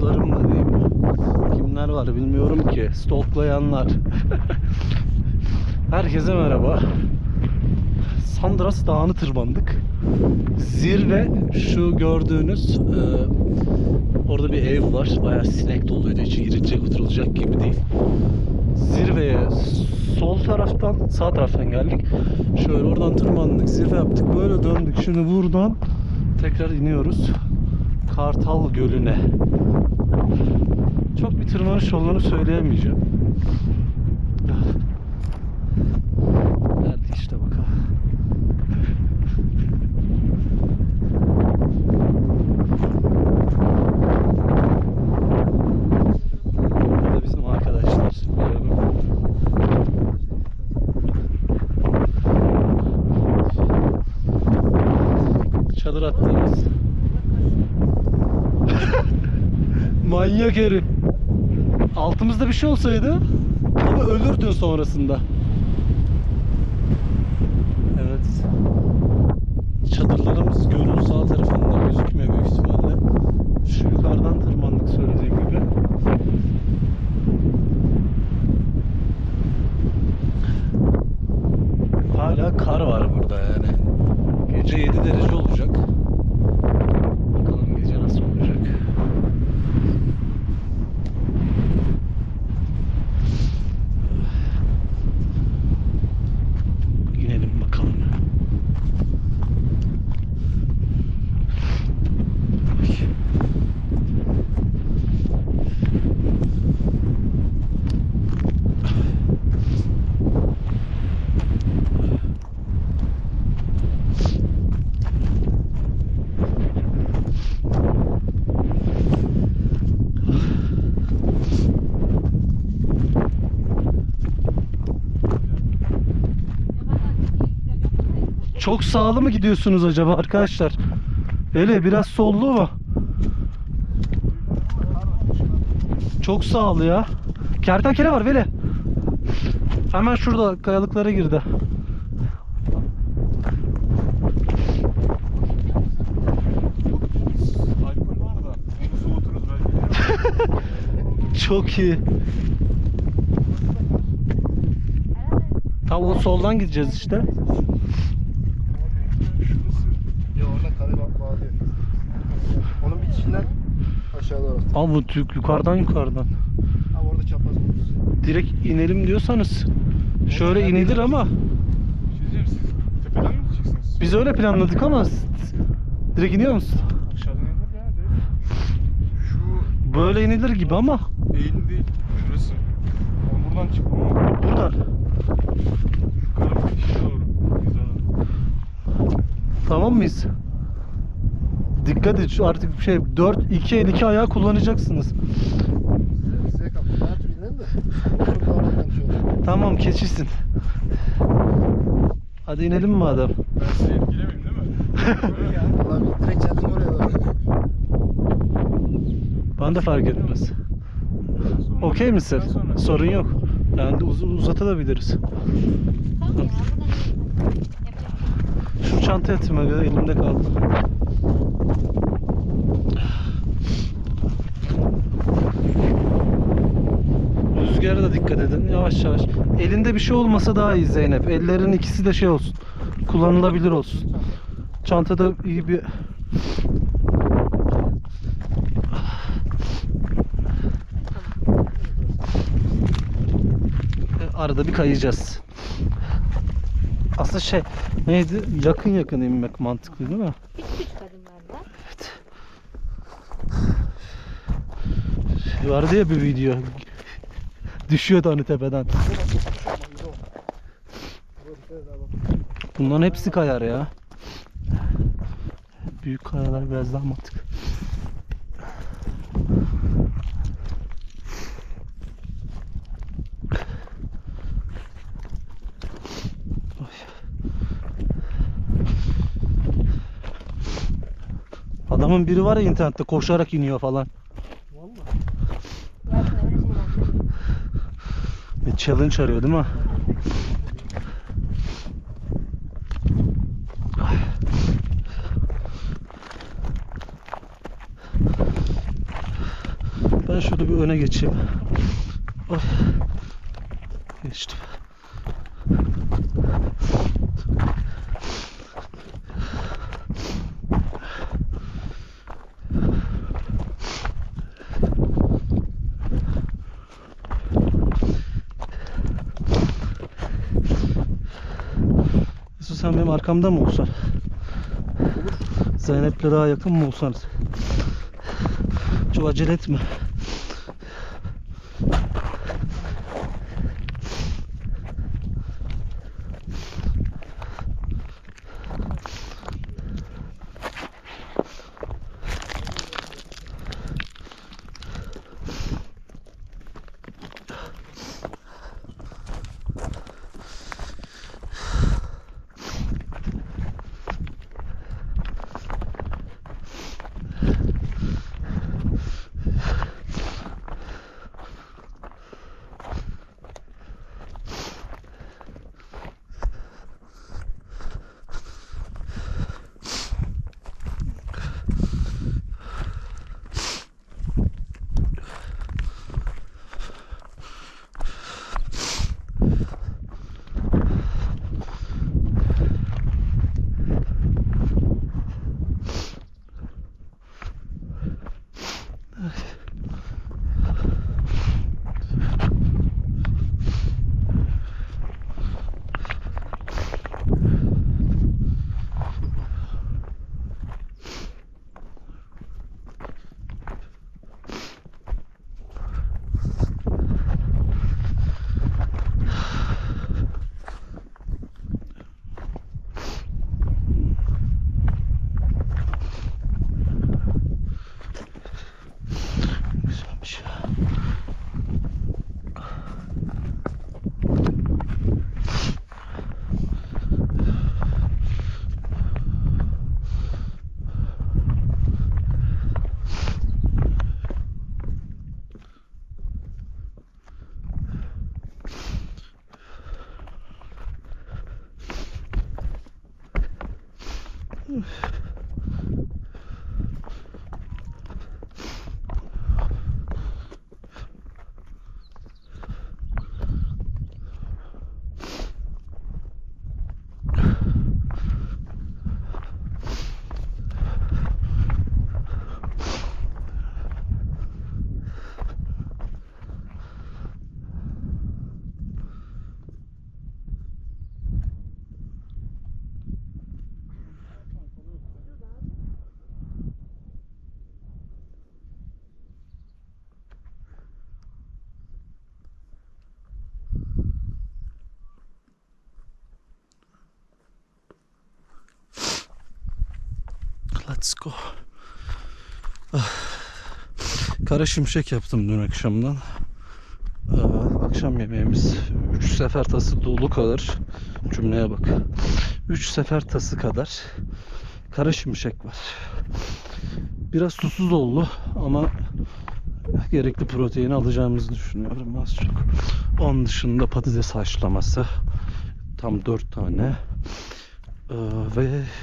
dostlarım mı diyeyim. Kimler var bilmiyorum ki. Stalklayanlar. Herkese merhaba. Sandras Dağı'nı tırmandık. Zirve şu gördüğünüz e, orada bir ev var. Bayağı sinek doluydu. İçi girecek oturulacak gibi değil. Zirveye sol taraftan sağ taraftan geldik. Şöyle oradan tırmandık. Zirve yaptık. Böyle döndük. Şimdi buradan tekrar iniyoruz. Kartal Gölü'ne. Çok bir tırmanış olduğunu söyleyemeyeceğim. Geldik işte bakalım. Burada bizim arkadaşlar. Çadır attığımız. Manyak herif. Altımızda bir şey olsaydı ama ölürdün sonrasında. Evet. Çadırlarımız gölün sağ tarafında gözükmüyor büyük ihtimalle. Şu yukarıdan tırmandık söylediğim gibi. Hala kar var burada yani. Gece 7 derece olacak. Bakalım gece nasıl olacak. İnelim bakalım. Çok sağlı mı gidiyorsunuz acaba arkadaşlar? Öyle biraz sollu mu? Çok sağlı ya. Kertenkele var Veli. Hemen şurada kayalıklara girdi. Çok iyi. Tam o soldan gideceğiz işte. Şurası Ya orada kare bak bağlıyor. Bitişinden aşağı doğru. Ama bu tük- yukarıdan yukarıdan. Abi orada çapraz buluruz. Direkt inelim diyorsanız şöyle inilir ama şey siz tepeden mi gideceksiniz? biz öyle planladık ama direkt iniyor musun? Aşağıdan inilir ya direkt. Şu Böyle inilir gibi ama eğim değil. Şurası. Ben buradan çıktım ama buradan. şu kara bitişe doğru. Güzel. Tamam mıyız? Dikkat et şu artık şey 4 2 el 2 ayağı kullanacaksınız. Size, de. Çok. Tamam keçisin. Hadi inelim madem. Ben sizi etkilemeyeyim değil mi? Ya. Vallahi direkt geldim oraya doğru. Bana da fark etmez. Sonra- Okey misin? Sonra- Sorun yok. Yani de uz- uzatabiliriz. Tamam ya. Yapacak Şu çanta etime göre elimde kaldı. Rüzgara da dikkat edin. Yavaş yavaş. Elinde bir şey olmasa daha iyi Zeynep. Ellerin ikisi de şey olsun. Kullanılabilir olsun. Çantada iyi bir arada bir kayacağız. Aslında şey neydi? Yakın yakın inmek mantıklı değil mi? Vardı ya bir video. Düşüyordu hani tepeden. Bunların hepsi kayar ya. Büyük kayalar biraz daha mantıklı. Adamın biri var ya internette koşarak iniyor falan. Yapma öyle şeyler. Bir challenge arıyor değil mi? Ben şöyle bir öne geçeyim. Oy. Geçtim. Sen benim arkamda mı olsan? Zeynep'le daha yakın mı olsanız? Çok acele etme. Oof. Let's. Ah. Kara şimşek yaptım dün akşamdan. Aa, akşam yemeğimiz 3 sefer tası dolu kadar. Cümleye bak. 3 sefer tası kadar kara şimşek var. Biraz susuz oldu ama gerekli proteini alacağımızı düşünüyorum az çok. Onun dışında patates haşlaması tam 4 tane. Ee, ve